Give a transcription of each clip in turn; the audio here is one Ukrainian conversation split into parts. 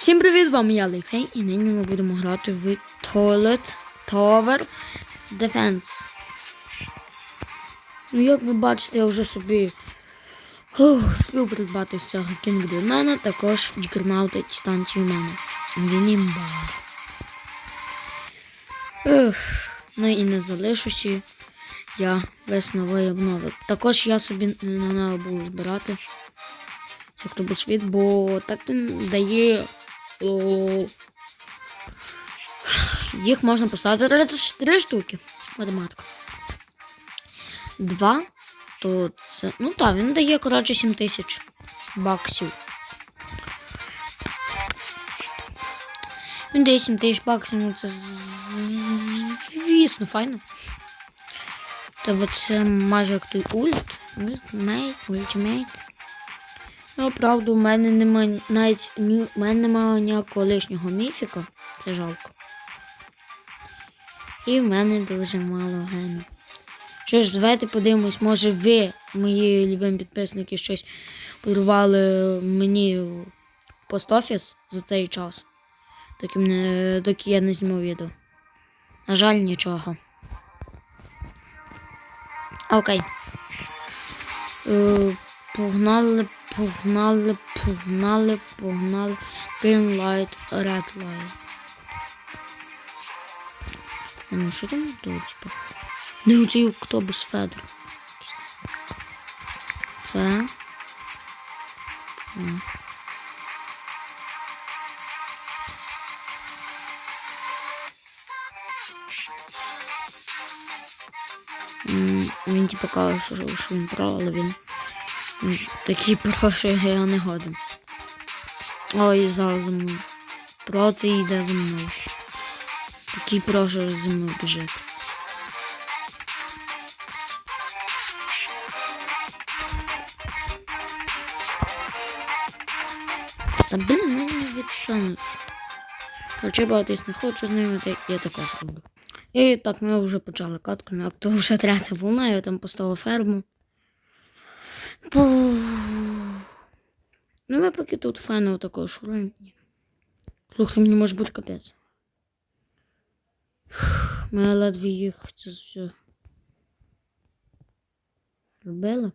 Всім привіт, з вами я Олексій, і нині ми будемо грати в Toilet Tower Defense. Ну, як ви бачите, я вже собі ух, спів придбати з цього Кінг мене, також відкермаути станцію в мене. Він імба. Ех, ну і не залишуючи я весь новий обнови. Також я собі на нього буду збирати. Як світ, бо так він дає. Їх можна поставити три штуки. Математика. Два. То це. Ну так, він дає, коротше, 7 тисяч баксів. Він дає 7 тисяч баксів, ну це звісно, файно. Тобто це майже як той ульт. Ультимейт, ультимейт. Ну, правда, у мене немає навіть ні, у мене немає ніякого лишнього міфіка. Це жалко. І в мене дуже мало генів. Що ж, давайте подивимось, може ви, мої любимі підписники, щось подарували мені в пост-офіс за цей час, доки, мене, доки я не знімав відео. На жаль, нічого. Окей. Е, погнали, погнали, погнали, погнали. Green light, red light. Ну, що там тут? Не оцей автобус Федор. Фе. О. М, Він типу каже, що, він про, але він такий про, що я не годен. Ой, зараз за мною. Про це йде за мною. Такий про, що за мною біжить. Та блін, вони не відстануть. Хоча багатись не хочу з ними, так я також роблю. І так, ми вже почали катку, ну, то вже третя волна, я там поставив ферму. Ну, ми поки тут файно такого шуруємо. Слухай, мені може бути капець. Ми ледве їх це все робили.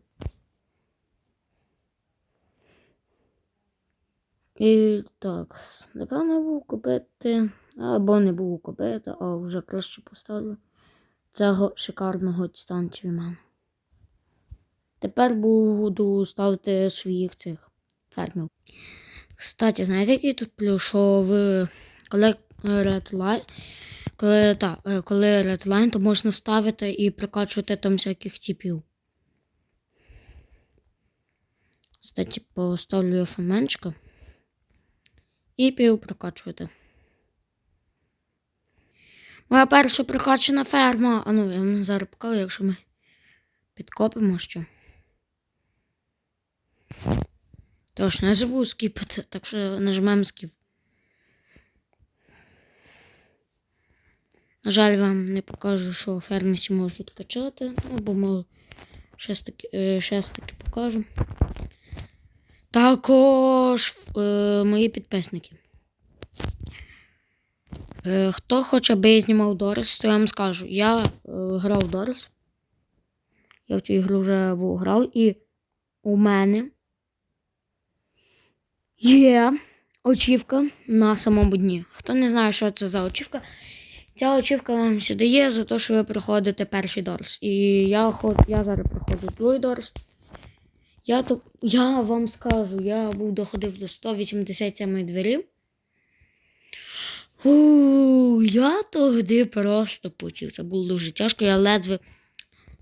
І так, напевно, був купити, або не був купити, а вже краще поставлю цього шикарного станцію мене. Тепер буду ставити своїх цих фермів. Кстати, знаєте, який тут плюс, що в коли Line, коли, та, е, коли Line, то можна ставити і прокачувати там всяких типів. Кстати, поставлю фонменчика. І пів прокачувати. Моя перша прокачана ферма. А ну, я зараз покажу, якщо ми підкопимо що. Тож не забув скіпати, так що нажмемо скіп. На жаль, вам не покажу, що ферми всі можуть качати, ну, бо ми щось таки, е, таки покажу. Також е, мої підписники. Е, хто хоче, аби я знімав Дорис, то я вам скажу. Я е, грав Дорис. Я в цю ігру вже грав, і у мене є очівка на самому дні. Хто не знає, що це за очівка, ця очівка вам сюди є за те, що ви проходите перший Дорс. І я, я зараз проходжу другий Дорс. Я, то, я вам скажу, я був доходив до 187 двері. У, я тоді просто потів. Це було дуже тяжко. Я ледве,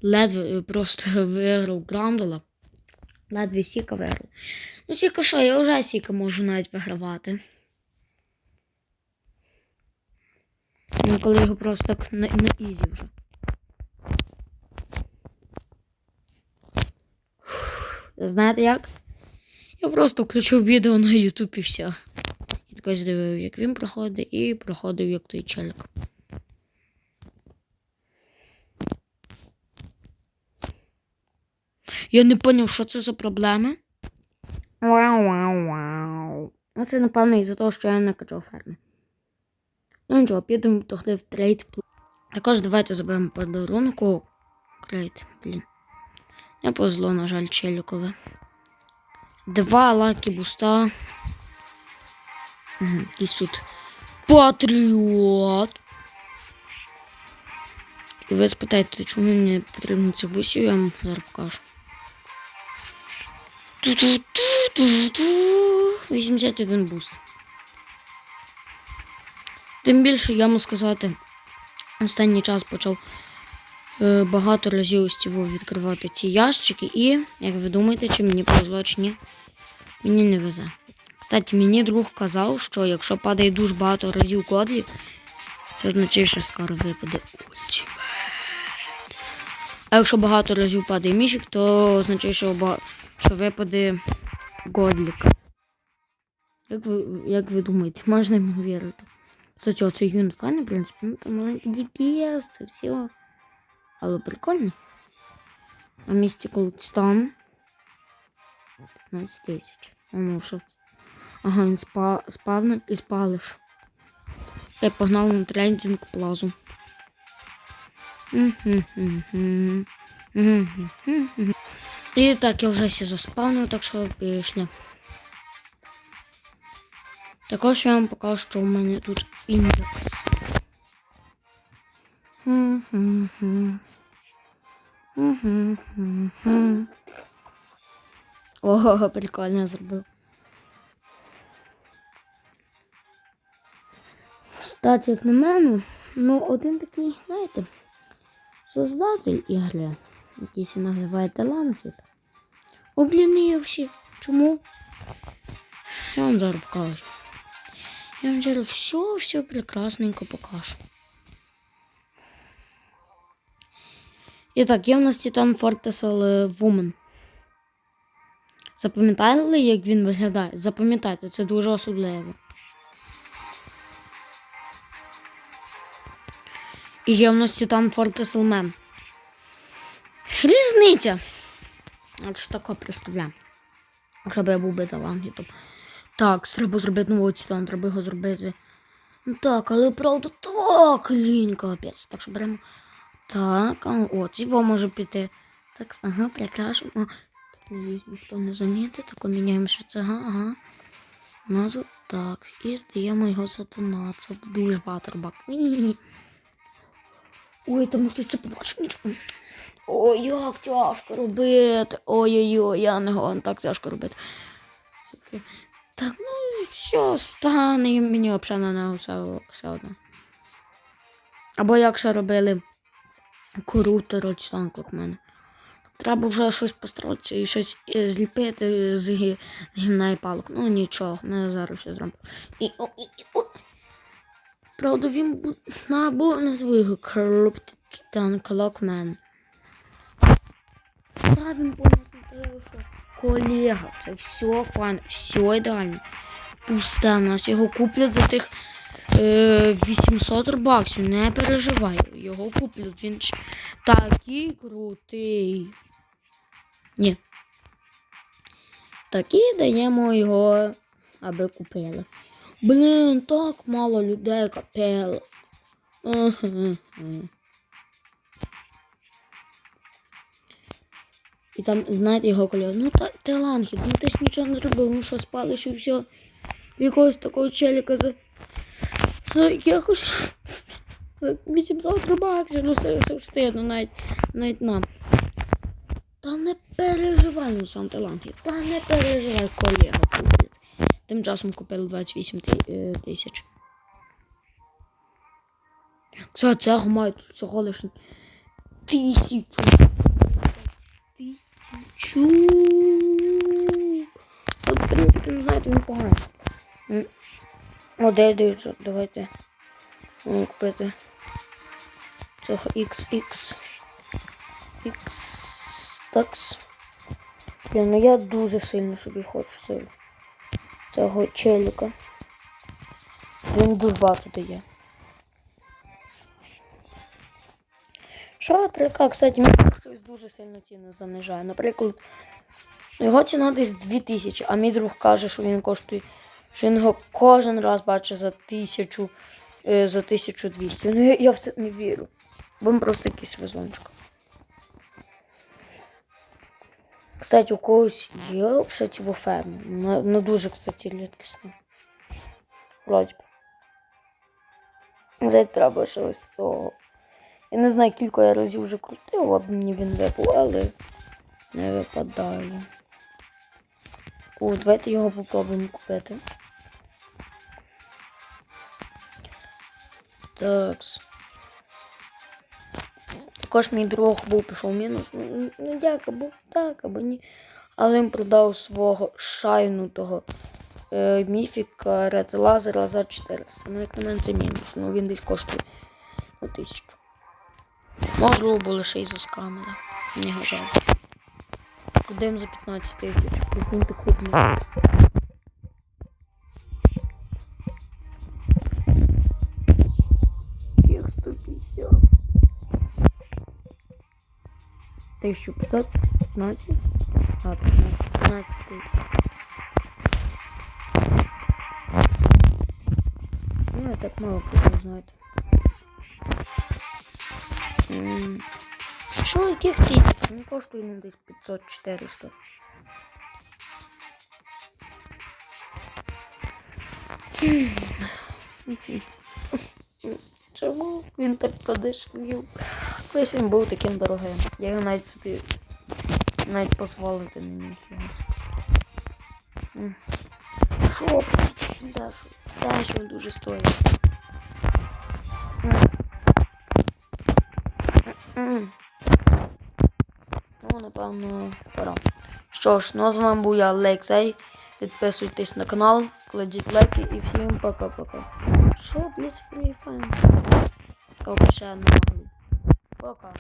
ледве просто виграв грандула. Ледве сіка виграв. Ну, тільки що, я вже сіка можу навіть вигравати. Ну, коли його просто так на, на ізі вже. Знаєте як? Я просто включив відео на YouTube і все. І також дивив, як він проходить, і проходив як той челик. Я не зрозумів, що це за проблеми. Вау-вау-вау. А це, напевно, із-за того, що я не качав ферми. Ну нічого, підемо тоді в трейд. Також давайте заберемо подарунок. О, Крейт, блін. Не повезло, на жаль, челікове. Два лакі буста. Угу, якийсь тут патріот. І ви спитаєте, чому мені потрібно цю бусю, я вам зараз покажу. Ту-ту-ту-ту-ту. 81 буст. Тим більше я можу сказати, останній час почав е, багато разів цього відкривати ці ящики, і, як ви думаєте, чи мені повезло, чи ні, мені не везе. Кстати, мені друг казав, що якщо падає дуже багато разів кодлі, це означає, що скоро випаде ультимейт. А якщо багато разів падає мішик, то означає, що, ба- що випаде годлік. Як ви, як ви думаєте, можна йому вірити? Кстати, оцей юнит файний, в принципі, ну там DPS, це все. Але прикольний. А Mystical Stun 15 тисяч. Ну, що? Ага, він спа, спавнив і спалиш. Я погнав на трендинг плазу. Мгм-гм-гм. І так, я вже всі заспавнив, так що пішли. Також я вам покажу, що у мене тут індекс. Ого, прикольно я зробив. Кстати, як на мене, ну один такий, знаєте, создатель ігри, який се називає Таланкіт, облінився. Чому? Я вам зараз покажу. Я вам зараз все, все прекрасненько покажу. І так, є в нас Титан Фортес, Вумен. Запам'ятали, як він виглядає? Запам'ятайте, це дуже особливо. І є в нас Титан Фортес Елмен. Різниця. От що таке представляю. Якщо я був би талантом. Так, треба зробити нового Титан, треба його зробити. Ну так, але правда так лінька, капець. Так що беремо. Так, от, його може піти. Так, ага, прекрасно. О, Надіюсь, ніхто не замітить. Так, міняємо ще це, ага, ага. Назву. Так, і здаємо його за 12. Дуже багато. Ой, там хтось це побачив. Ой, як тяжко робити. Ой-ой-ой, я не гон, так тяжко робити. Так, ну все, стане, мені взагалі на все, все одно. Або як ще робили корутер танк, як в мене. Треба вже щось постаратися і щось е, зліпити з гі- гімна палок. Ну нічого, ми зараз все зробимо. І, о, і, о. Правда, він бу- набув на свого Круптан Клокмен. Та він повністю що колега, це все фан, все ідеально. Пусте, нас його куплять за тих е, 800 баксів, не переживай. Його куплять, він ж такий крутий. Ні. Такі даємо його, аби купили. Блін, так мало людей купило. І там, знаєте, його коля, ну та ти ну ти ж нічого не зробив, ну що спалиш і все. Якогось такого челіка за, за якось за 800 баксів, ну це все встигно навіть, навіть нам. Та не переживай, ну сам ти та не переживай, колега купить. Тим часом купили 28 ти- е, тисяч. Це цього мають всього лише тисячу. Тисячу. От, в принципі, ну знаєте, він поганий. О, де дивіться, давайте купити цього XX. X такс. Блін, ну я дуже сильно собі хочу цього, цього челіка. Він дуже багато дає. Що трика, кстати, мені щось дуже сильно ціну занижає. Наприклад, його ціна десь 2000, а мій друг каже, що він коштує Що він його кожен раз бачить за тисячу, е, за 1200. Ну я, я в це не вірю. Бо просто якийсь везунчик. Кстати, у когось є, кстати, в фермі. Ну, ну дуже, кстати, рідкісно. Вроді. Взяти треба ще ось того. Я не знаю, кілька я разів вже крутив, аби мені він випав, але не випадає. О, давайте його попробуємо купити. Так. Також мій друг був пішов мінус. Ну, ну як, або так, або ні. Але він продав свого шайнутого е, міфіка Red Laser за 400. Ну, як на мене, це мінус. Ну він десь коштує ну, тисячу. Було ще й заскамили. Мені жаль. Продаємо за 15 тисяч. Прикиньте крупний. Їх 150. 1500, 15? А, 15, 15 стоїть. Ну, я так мало купив, знаєте. Що, яких тільки? Він коштує ну, десь 500-400. Чому він так подешевів? Колись він був таким дорогим. Я його навіть собі навіть дозволити не міг його. Що, теж він дуже стоїть. Ну, напевно, пора. Що ж, ну з вами був я, Олексій. Підписуйтесь на канал, кладіть лайки і всім пока-пока. Що, блядь, фрі файн? О, ще Пока.